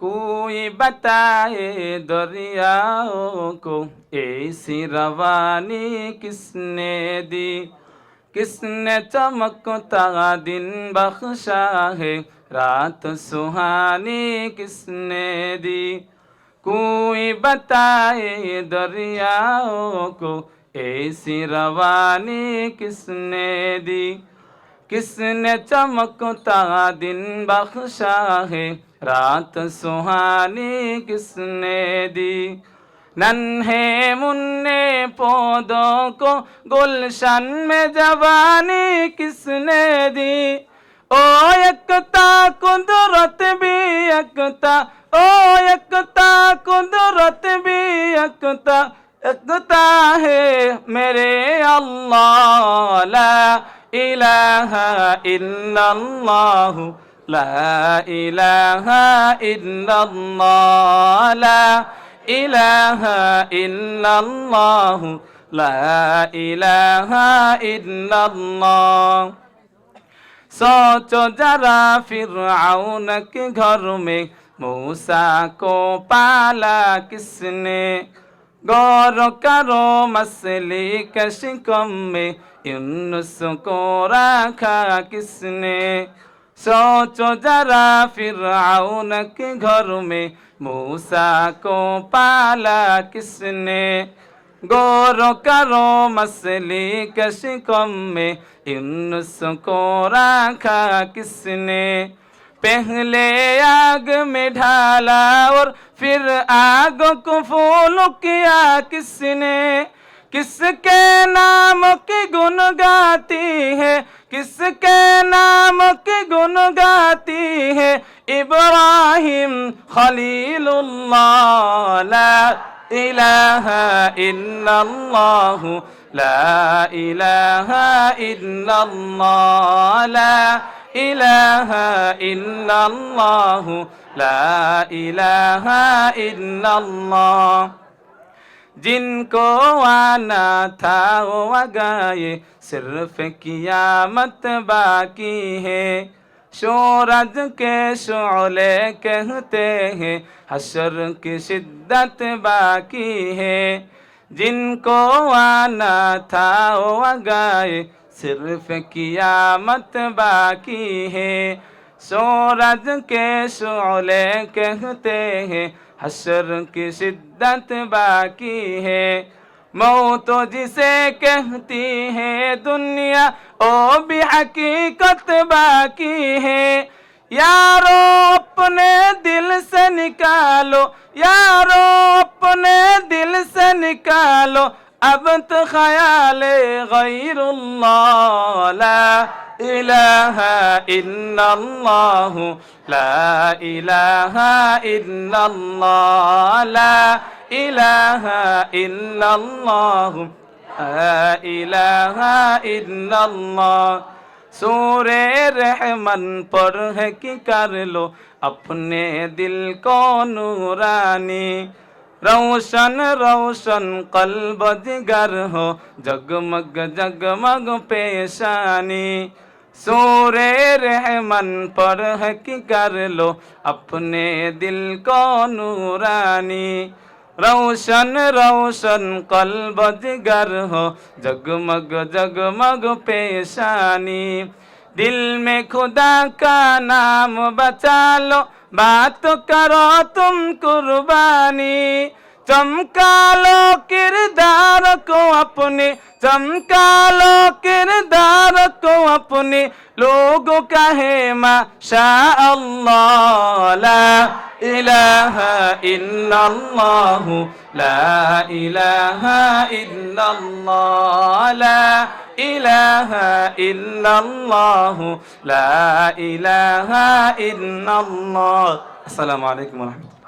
कोई बताए दरियाओं को ऐसी रवानी किसने दी किसने चमकता दिन बख्शा है रात सुहानी किसने दी कोई बताए दरियाओं को ऐसी रवानी किसने दी किसने चमकता दिन बख्शा है रात सुहानी किसने दी नन्हे मुन्ने पौधों को गुलशन में जवानी किसने दी ओ यकता कुदरत भी यकता ओ यकता कुदरत भी यकता यकता है मेरे अल्लाह ला इलाहा इल्लल्लाहु لا إله إلا الله لا إله إلا الله لا إله إلا الله सोचो जरा फिर के घर में मूसा को पाला किसने गौर करो मसली कशिकम में यूनुस को रखा किसने सोचो जरा फिर के घर में मूसा को पाला किसने गौर करो मछली कशिकम में यूनुस को रखा किसने पहले आग में ढाला और फिर आग को फूल किया किसने किसके नाम की गुन गाती है किसके नाम के गुण गाती है इब्राहिम खलीलुल्लाह ला इलाहा इल्लल्लाह ला इलाहा इल्लल्लाह ला इलाहा इल्लल्लाह ला इलाहा इल्लल्लाह जिनको आना था वो आ गए सिर्फ कियामत बाकी है शोरज के शोले कहते हैं हसर की शिद्दत बाकी है जिनको आना था वो आ गए सिर्फ कियामत बाकी है सूरज के शोले कहते हैं हसर की शिद्दत बाकी है मौत जिसे कहती है दुनिया ओ भी हकीकत बाकी है यारो अपने दिल से निकालो यारो अपने दिल से निकालो अब तो ख्याल गैरुल्ला ইলাহা ইল্লাল্লাহু লা ইলাহা ইল্লাল্লাহ লা ইলাহা ইল্লাল্লাহু লা ইলাহা ইল্লাল্লাহ সুরে রহমান পর হে কি করলো अपने दिल को नूरानी रोशन रोशन कल्ब जिगर हो जगमग जगमग पेशानी सोरे रहमन पर हक कर लो अपने दिल को नूरानी रोशन रोशन कल्ब जिगर हो जगमग जगमग पेशानी दिल में खुदा का नाम बचा लो बात करो तुम कुर्बानी চমকালো কিরদার কো আপনি চমকালো কিরদার কো আপনি লোগো কাহে মা শাহ আল্লাহ ইলাহা ইল্লাল্লাহ লা ইলাহা ইল্লাল্লাহ লা ইলাহা ইল্লাল্লাহ লা ইলাহা ইল্লাল্লাহ আসসালামু আলাইকুম ওয়া রাহমাতুল্লাহ